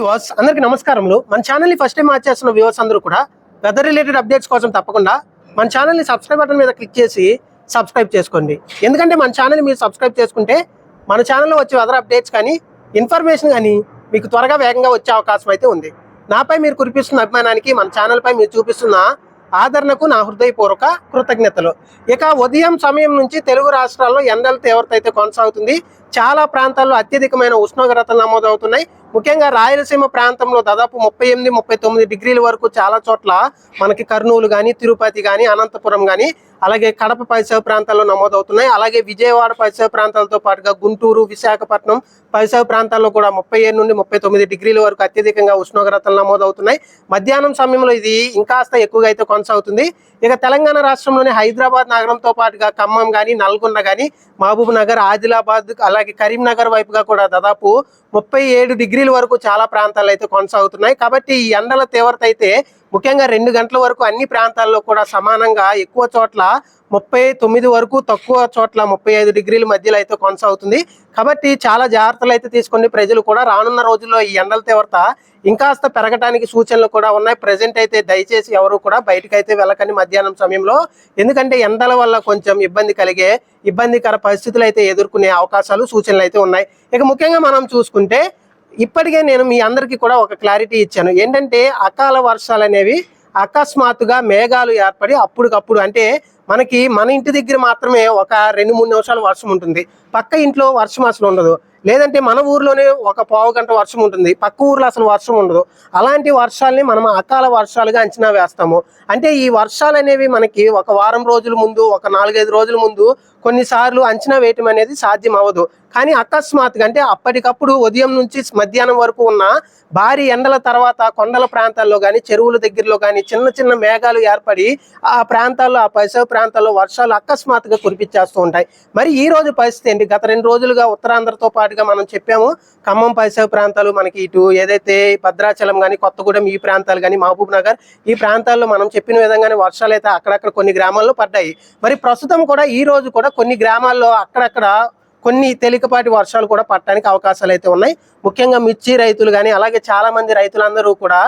Viewers అందరికీ నమస్కారములు. మన ఛానల్ని ఫస్ట్ టైం వాచ్ చేస్తున్న వ్యూవర్స్ అందరూ కూడా వెదర్ రిలేటెడ్ అప్డేట్స్ కోసం తప్పకుండా మన ఛానల్ని సబ్స్క్రైబ్ బటన్ మీద క్లిక్ చేసి సబ్స్క్రైబ్ చేసుకోండి. ఎందుకంటే మన ఛానల్ మీరు సబ్స్క్రైబ్ చేసుకుంటే మన ఛానల్లో వచ్చే వెదర్ అప్డేట్స్ కానీ ఇన్ఫర్మేషన్ కానీ మీకు త్వరగా వేగంగా వచ్చే అవకాశం అయితే ఉంది. నాపై మీరు కురిపిస్తున్న అభిమానానికి మన ఛానల్పై మీరు చూపిస్తున్న ఆదరణకు నా హృదయపూర్వక కృతజ్ఞతలు. ఇక ఉదయం సమయం నుంచి తెలుగు రాష్ట్రాల్లో ఎండల తీవ్రత అయితే కొనసాగుతుంది. చాలా ప్రాంతాల్లో అత్యధికమైన ఉష్ణోగ్రతలు నమోదవుతున్నాయి. ముఖ్యంగా రాయలసీమ ప్రాంతంలో దాదాపు ముప్పై ఎనిమిది ముప్పై తొమ్మిది డిగ్రీల వరకు చాలా చోట్ల మనకి కర్నూలు కానీ తిరుపతి కానీ అనంతపురం కానీ అలాగే కడప పరిసర ప్రాంతాల్లో నమోదవుతున్నాయి. అలాగే విజయవాడ పరిసర ప్రాంతాలతో పాటుగా గుంటూరు విశాఖపట్నం పరిసర ప్రాంతాల్లో కూడా ముప్పై ఏడు నుండి ముప్పై తొమ్మిది డిగ్రీల వరకు అత్యధికంగా ఉష్ణోగ్రతలు నమోదవుతున్నాయి. మధ్యాహ్నం సమయంలో ఇది ఇంకాస్త ఎక్కువగా అయితే కొనసాగుతుంది. ఇక తెలంగాణ రాష్ట్రంలోని హైదరాబాద్ నగరంతో పాటుగా ఖమ్మం కానీ నల్గొండ కానీ మహబూబ్ నగర్ ఆదిలాబాద్ అలాగే కరీంనగర్ వైపుగా కూడా దాదాపు ముప్పై ఏడు డిగ్రీల వరకు చాలా ప్రాంతాల్లో అయితే కొనసాగుతున్నాయి. కాబట్టి ఈ ఎండల తీవ్రత అయితే ముఖ్యంగా రెండు గంటల వరకు అన్ని ప్రాంతాల్లో కూడా సమానంగా ఎక్కువ చోట్ల ముప్పై తొమ్మిది వరకు తక్కువ చోట్ల ముప్పై ఐదు డిగ్రీల మధ్యలో అయితే కొనసాగుతుంది. కాబట్టి చాలా జాగ్రత్తలు అయితే తీసుకుని ప్రజలు కూడా రానున్న రోజుల్లో ఈ ఎండల తీవ్రత ఇంకాస్త పెరగటానికి సూచనలు కూడా ఉన్నాయి. ప్రజెంట్ అయితే దయచేసి ఎవరు కూడా బయటకు అయితే వెళ్ళకండి మధ్యాహ్నం సమయంలో. ఎందుకంటే ఎండల వల్ల కొంచెం ఇబ్బంది కలిగే ఇబ్బందికర పరిస్థితులు అయితే ఎదుర్కొనే అవకాశాలు సూచనలు అయితే ఉన్నాయి. ఇక ముఖ్యంగా మనం చూసుకుంటే ఇప్పటికే నేను మీ అందరికీ కూడా ఒక క్లారిటీ ఇచ్చాను. ఏంటంటే అకాల వర్షాలు అనేవి అకస్మాత్తుగా మేఘాలు ఏర్పడి అప్పటికప్పుడు అంటే మనకి మన ఇంటి దగ్గర మాత్రమే ఒక రెండు మూడు నిమిషాలు వర్షం ఉంటుంది. పక్క ఇంట్లో వర్షం అసలు ఉండదు. లేదంటే మన ఊర్లోనే ఒక పావు గంట వర్షం ఉంటుంది. పక్క ఊర్లో అసలు వర్షం ఉండదు. అలాంటి వర్షాలని మనం అకాల వర్షాలుగా అంచనా వేస్తాము. అంటే ఈ వర్షాలు అనేవి మనకి ఒక వారం రోజుల ముందు ఒక నాలుగైదు రోజుల ముందు కొన్నిసార్లు అంచనా వేయటం అనేది సాధ్యం అవ్వదు. కానీ అకస్మాత్తుగా అంటే అప్పటికప్పుడు ఉదయం నుంచి మధ్యాహ్నం వరకు ఉన్న భారీ ఎండల తర్వాత కొండల ప్రాంతాల్లో కానీ చెరువుల దగ్గరలో కానీ చిన్న చిన్న మేఘాలు ఏర్పడి ఆ ప్రాంతాల్లో ఆ పరిసర ప్రాంతాల్లో వర్షాలు అకస్మాత్తుగా కురిపించేస్తూ ఉంటాయి. మరి ఈ రోజు పరిస్థితి ఏంటి? గత రెండు రోజులుగా ఉత్తరాంధ్రతో పాటుగా మనం చెప్పాము ఖమ్మం పరిసర ప్రాంతాలు మనకి ఇటు ఏదైతే భద్రాచలం కానీ కొత్తగూడెం ఈ ప్రాంతాలు కానీ మహబూబ్ నగర్ ఈ ప్రాంతాల్లో మనం చెప్పిన విధంగానే వర్షాలు అయితే అక్కడక్కడ కొన్ని గ్రామాల్లో పడ్డాయి. మరి ప్రస్తుతం కూడా ఈ రోజు కూడా కొన్ని గ్రామాల్లో అక్కడక్కడ కొన్ని తేలికపాటి వర్షాలు కూడా పడటానికి అవకాశాలు అయితే ఉన్నాయి. ముఖ్యంగా మిర్చి రైతులు కానీ అలాగే చాలా మంది రైతులందరూ కూడా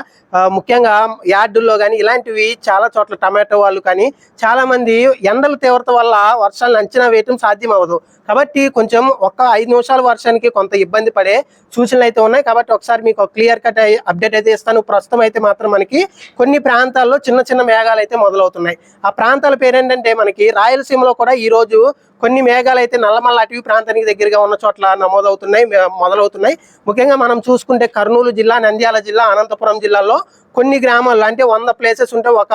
ముఖ్యంగా యార్డుల్లో కానీ ఇలాంటివి చాలా చోట్ల టమాటో వాళ్ళు కానీ చాలా మంది ఎండల తీవ్రత వల్ల వర్షాలను అంచనా వేయటం సాధ్యం అవ్వదు కాబట్టి కొంచెం ఒక ఐదు నిమిషాల వర్షానికి కొంత ఇబ్బంది పడే సూచనలు అయితే ఉన్నాయి. కాబట్టి ఒకసారి మీకు క్లియర్ కట్ అప్డేట్ అయితే ఇస్తాను. ప్రస్తుతం అయితే మాత్రం మనకి కొన్ని ప్రాంతాల్లో చిన్న చిన్న మేఘాలు అయితే మొదలవుతున్నాయి. ఆ ప్రాంతాల పేరేంటంటే మనకి రాయలసీమలో కూడా ఈ రోజు కొన్ని మేఘాలు అయితే నల్లమల్ల అటవీ ప్రాంతానికి దగ్గరగా ఉన్న చోట్ల నమోదవుతున్నాయి మొదలవుతున్నాయి. ముఖ్యంగా మనం చూసుకుంటే కర్నూలు జిల్లా నంద్యాల జిల్లా అనంతపురం జిల్లాలో కొన్ని గ్రామాల్లో అంటే వంద ప్లేసెస్ ఉంటే ఒక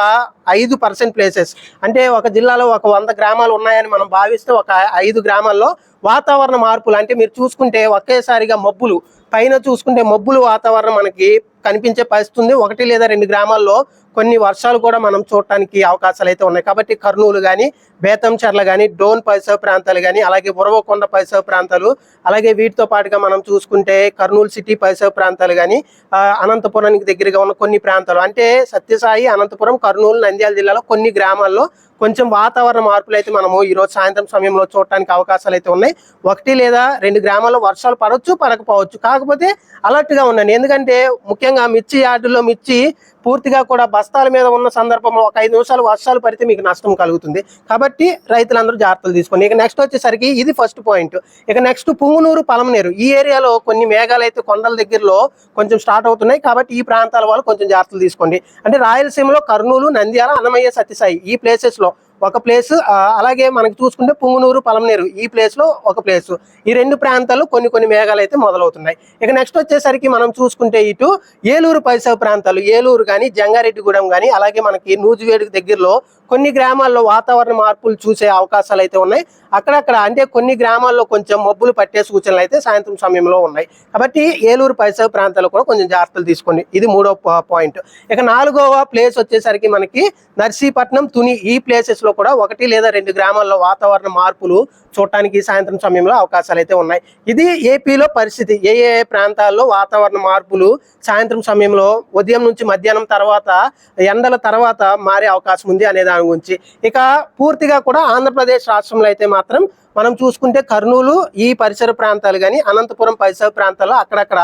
ఐదు పర్సెంట్ ప్లేసెస్ అంటే ఒక జిల్లాలో ఒక వంద గ్రామాలు ఉన్నాయని మనం భావిస్తే ఒక ఐదు గ్రామాల్లో వాతావరణ మార్పులు అంటే మీరు చూసుకుంటే ఒకేసారిగా మబ్బులు పైన చూసుకుంటే మబ్బులు వాతావరణం మనకి కనిపించే పరిస్థితి ఉంది. ఒకటి లేదా రెండు గ్రామాల్లో కొన్ని వర్షాలు కూడా మనం చూడటానికి అవకాశాలు అయితే ఉన్నాయి. కాబట్టి కర్నూలు కానీ బేతంచెర్ల కానీ డోన్ పరిసర ప్రాంతాలు కానీ అలాగే ఉరవకొండ పరిసర ప్రాంతాలు అలాగే వీటితో పాటుగా మనం చూసుకుంటే కర్నూలు సిటీ పరిసర ప్రాంతాలు కానీ అనంతపురానికి దగ్గరగా ఉన్న కొన్ని ప్రాంతాలు. అంటే సత్యసాయి అనంతపురం కర్నూలు నంద్యాల జిల్లాలో కొన్ని గ్రామాల్లో కొంచెం వాతావరణ మార్పులు అయితే మనము ఈరోజు సాయంత్రం సమయంలో చూడటానికి అవకాశాలు అయితే ఉన్నాయి. ఒకటి లేదా రెండు గ్రామాల్లో వర్షాలు పడవచ్చు పడకపోవచ్చు. కాకపోతే అలర్ట్గా ఉన్నాను ఎందుకంటే ముఖ్యంగా మిర్చి యార్డులో మిర్చి పూర్తిగా కూడా బస్తాల మీద ఉన్న సందర్భంలో ఒక ఐదు నిమిషాలు వర్షాలు పడితే మీకు నష్టం కలుగుతుంది. కాబట్టి రైతులందరూ జాగ్రత్తలు తీసుకోండి. ఇక నెక్స్ట్ వచ్చేసరికి ఇది ఫస్ట్ పాయింట్ ఇక నెక్స్ట్ పుంగునూరు పలమనేరు. ఈ ఏరియాలో కొన్ని మేఘాలు అయితే కొండల దగ్గరలో కొంచెం స్టార్ట్ అవుతున్నాయి. కాబట్టి ఈ ప్రాంతాల వాళ్ళు కొంచెం జాగ్రత్తలు తీసుకోండి. అంటే రాయలసీమలో కర్నూలు నంద్యాల అన్నమయ్య సత్యసాయి ఈ ప్లేసెస్లో ఒక ప్లేస్ అలాగే మనకి చూసుకుంటే పుంగునూరు పలమనేరు ఈ ప్లేస్లో ఒక ప్లేస్ ఈ రెండు ప్రాంతాల్లో కొన్ని కొన్ని మేఘాలు అయితే మొదలవుతున్నాయి. ఇక నెక్స్ట్ వచ్చేసరికి మనం చూసుకుంటే ఇటు ఏలూరు పరిసర ప్రాంతాలు ఏలూరు కానీ జంగారెడ్డిగూడెం కానీ అలాగే మనకి నూజివేడుకు దగ్గరలో కొన్ని గ్రామాల్లో వాతావరణ మార్పులు చూసే అవకాశాలు అయితే ఉన్నాయి. అక్కడక్కడ అంటే కొన్ని గ్రామాల్లో కొంచెం మబ్బులు పట్టే సూచనలు అయితే సాయంత్రం సమయంలో ఉన్నాయి. కాబట్టి ఏలూరు పరిసర ప్రాంతాల్లో కూడా కొంచెం జాగ్రత్తలు తీసుకోండి. ఇది మూడో పాయింట్. ఇక నాలుగవ ప్లేస్ వచ్చేసరికి మనకి నర్సీపట్నం తుని ఈ ప్లేసెస్ లో కూడా ఒకటి లేదా రెండు గ్రామాల్లో వాతావరణ మార్పులు చూడటానికి సాయంత్రం సమయంలో అవకాశాలు అయితే ఉన్నాయి. ఇది ఏపీలో పరిస్థితి. ఏ ఏ ప్రాంతాల్లో వాతావరణ మార్పులు సాయంత్రం సమయంలో ఉదయం నుంచి మధ్యాహ్నం తర్వాత ఎండల తర్వాత మారే అవకాశం ఉంది అనే దాని గురించి. ఇక పూర్తిగా కూడా ఆంధ్రప్రదేశ్ రాష్ట్రంలో అయితే మాత్రం మనం చూసుకుంటే కర్నూలు ఈ పరిసర ప్రాంతాలు కానీ అనంతపురం పరిసర ప్రాంతాల్లో అక్కడక్కడ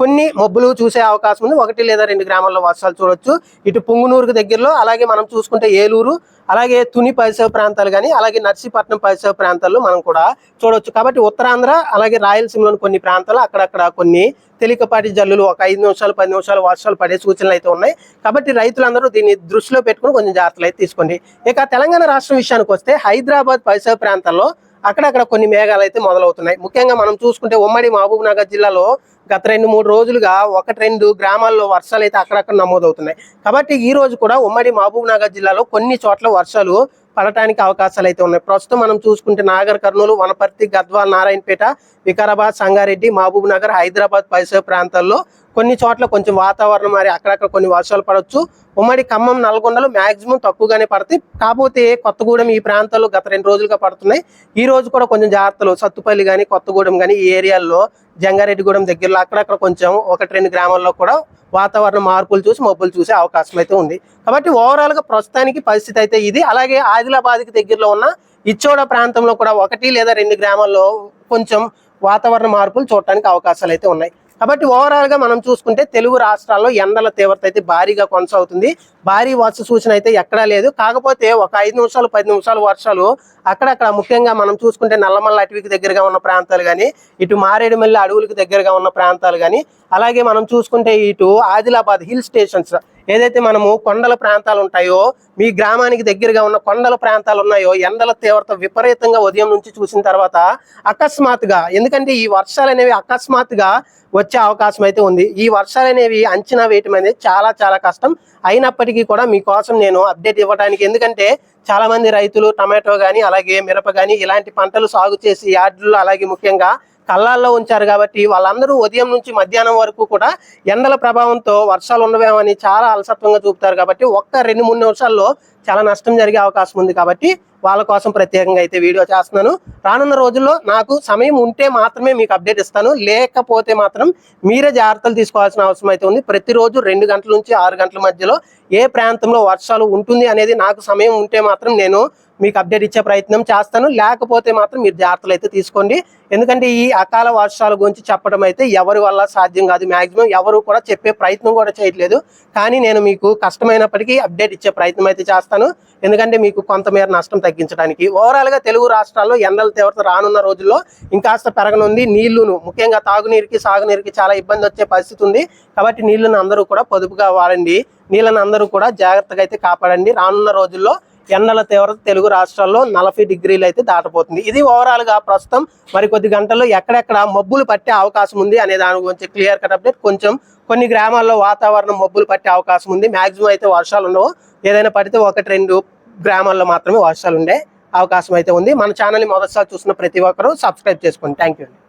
కొన్ని మబ్బులు చూసే అవకాశం ఉంది. ఒకటి లేదా రెండు గ్రామాల్లో వర్షాలు చూడొచ్చు. ఇటు పుంగునూరుకు దగ్గరలో అలాగే మనం చూసుకుంటే ఏలూరు అలాగే తుని పరిసర ప్రాంతాలు కానీ అలాగే నర్సీపట్నం పరిసర ప్రాంతాల్లో మనం కూడా చూడొచ్చు. కాబట్టి ఉత్తరాంధ్ర అలాగే రాయలసీమలోని కొన్ని ప్రాంతాలు అక్కడక్కడ కొన్ని తేలికపాటి జల్లులు ఒక ఐదు నిమిషాలు పది నిమిషాలు వర్షాలు పడే సూచనలు అయితే ఉన్నాయి. కాబట్టి రైతులందరూ దీన్ని దృష్టిలో పెట్టుకుని కొంచెం జాగ్రత్తలు అయితే తీసుకోండి. ఇక తెలంగాణ రాష్ట్రం విషయానికి వస్తే హైదరాబాద్ పరిసర ప్రాంతాల్లో అక్కడక్కడ కొన్ని మేఘాలు అయితే మొదలవుతున్నాయి. ముఖ్యంగా మనం చూసుకుంటే ఉమ్మడి మహబూబ్ నగర్ జిల్లాలో గత రెండు మూడు రోజులుగా ఒకటి రెండు గ్రామాల్లో వర్షాలు అయితే అక్కడక్కడ నమోదవుతున్నాయి. కాబట్టి ఈ రోజు కూడా ఉమ్మడి మహబూబ్ నగర్ జిల్లాలో కొన్ని చోట్ల వర్షాలు పడటానికి అవకాశాలు అయితే ఉన్నాయి. ప్రస్తుతం మనం చూసుకుంటే నాగర్ కర్నూలు వనపర్తి గద్వాల్ నారాయణపేట వికారాబాద్ సంగారెడ్డి మహబూబ్ నగర్ హైదరాబాద్ పరిసర ప్రాంతాల్లో కొన్ని చోట్ల కొంచెం వాతావరణం మరి అక్కడక్కడ కొన్ని వర్షాలు పడవచ్చు ఉమ్మడి ఖమ్మం నల్గొండలో మ్యాక్సిమం తక్కువగానే పడతాయి. కాకపోతే కొత్తగూడెం ఈ ప్రాంతాల్లో గత రెండు రోజులుగా పడుతున్నాయి. ఈ రోజు కూడా కొంచెం జాగ్రత్తలు సత్తుపల్లి కానీ కొత్తగూడెం కానీ ఈ ఏరియాల్లో జంగారెడ్డిగూడెం దగ్గరలో అక్కడక్కడ కొంచెం ఒకటి రెండు గ్రామాల్లో కూడా వాతావరణ మార్పులు చూసి మబ్బులు చూసే అవకాశం అయితే ఉంది. కాబట్టి ఓవరాల్గా ప్రస్తుతానికి పరిస్థితి అయితే ఇది. అలాగే ఆదిలాబాద్కి దగ్గరలో ఉన్న ఇచ్చోడ ప్రాంతంలో కూడా ఒకటి లేదా రెండు గ్రామాల్లో కొంచెం వాతావరణ మార్పులు చూడటానికి అవకాశాలు అయితే ఉన్నాయి. కాబట్టి ఓవరాల్గా మనం చూసుకుంటే తెలుగు రాష్ట్రాల్లో ఎండల తీవ్రత అయితే భారీగా కొనసాగుతుంది. భారీ వర్ష సూచన అయితే ఎక్కడా లేదు. కాకపోతే ఒక ఐదు నిమిషాలు పది నిమిషాలు వర్షాలు అక్కడక్కడ ముఖ్యంగా మనం చూసుకుంటే నల్లమల్ల అటవీకి దగ్గరగా ఉన్న ప్రాంతాలు కానీ ఇటు మారేడుమల్లి అడవులకు దగ్గరగా ఉన్న ప్రాంతాలు కానీ అలాగే మనం చూసుకుంటే ఇటు ఆదిలాబాద్ హిల్ స్టేషన్స్ ఏదైతే మనము కొండల ప్రాంతాలు ఉంటాయో మీ గ్రామానికి దగ్గరగా ఉన్న కొండల ప్రాంతాలు ఉన్నాయో ఎండల తీవ్రత విపరీతంగా ఉదయం నుంచి చూసిన తర్వాత అకస్మాత్తుగా ఎందుకంటే ఈ వర్షాలు అనేవి అకస్మాత్తుగా వచ్చే అవకాశం అయితే ఉంది. ఈ వర్షాలు అనేవి అంచనా వేయటం అనేది చాలా చాలా కష్టం. అయినప్పటికీ కూడా మీకోసం నేను అప్డేట్ ఇవ్వడానికి ఎందుకంటే చాలామంది రైతులు టమాటో కానీ అలాగే మిరప కానీ ఇలాంటి పంటలు సాగు చేసి యార్డుల్లో అలాగే ముఖ్యంగా కళ్ళాల్లో ఉంచారు కాబట్టి వాళ్ళందరూ ఉదయం నుంచి మధ్యాహ్నం వరకు కూడా ఎండల ప్రభావంతో వర్షాలు ఉండవేమని చాలా అలసత్వంగా చూపుతారు కాబట్టి ఒక్క రెండు మూడు నిమిషాల్లో చాలా నష్టం జరిగే అవకాశం ఉంది కాబట్టి వాళ్ళ కోసం ప్రత్యేకంగా అయితే వీడియో చేస్తున్నాను. రానున్న రోజుల్లో నాకు సమయం ఉంటే మాత్రమే మీకు అప్డేట్ ఇస్తాను. లేకపోతే మాత్రం మీరే జాగ్రత్తలు తీసుకోవాల్సిన అవసరం అయితే ఉంది. ప్రతిరోజు రెండు గంటల నుంచి ఆరు గంటల మధ్యలో ఏ ప్రాంతంలో వర్షాలు ఉంటుంది అనేది నాకు సమయం ఉంటే మాత్రం నేను మీకు అప్డేట్ ఇచ్చే ప్రయత్నం చేస్తాను. లేకపోతే మాత్రం మీరు జాగ్రత్తలు అయితే తీసుకోండి. ఎందుకంటే ఈ అకాల వర్షాల గురించి చెప్పడం అయితే ఎవరి వల్ల సాధ్యం కాదు. మ్యాక్సిమం ఎవరు కూడా చెప్పే ప్రయత్నం కూడా చేయట్లేదు. కానీ నేను మీకు కష్టమైనప్పటికీ అప్డేట్ ఇచ్చే ప్రయత్నం అయితే చేస్తాను. ఎందుకంటే మీకు కొంతమేర నష్టం తగ్గించడానికి. ఓవరాల్గా తెలుగు రాష్ట్రాల్లో ఎండల తీవ్రత రానున్న రోజుల్లో ఇంకాస్త పెరగనుంది. నీళ్ళును ముఖ్యంగా తాగునీరుకి సాగునీరుకి చాలా ఇబ్బంది వచ్చే పరిస్థితి ఉంది. కాబట్టి నీళ్ళను అందరూ కూడా పొదుపుగా వాడండి. నీళ్ళని అందరూ కూడా జాగ్రత్తగా అయితే కాపాడండి. రానున్న రోజుల్లో ఎండల తీవ్రత తెలుగు రాష్ట్రాల్లో నలభై డిగ్రీలు అయితే దాటపోతుంది ఇది ఓవరాల్గా ప్రస్తుతం మరి కొద్ది గంటల్లో ఎక్కడెక్కడ మబ్బులు పట్టే అవకాశం ఉంది అనే దాని గురించి క్లియర్ కట్ అప్డేట్. కొంచెం కొన్ని గ్రామాల్లో వాతావరణం మబ్బులు పట్టే అవకాశం ఉంది. మాక్సిమం అయితే వర్షాలు ఉండవు. ఏదైనా పడితే ఒకటి రెండు గ్రామాల్లో మాత్రమే వర్షాలు ఉండే అవకాశం అయితే ఉంది. మన ఛానల్ని మొదటిసారి చూసిన ప్రతి ఒక్కరూ సబ్స్క్రైబ్ చేసుకోండి. Thank you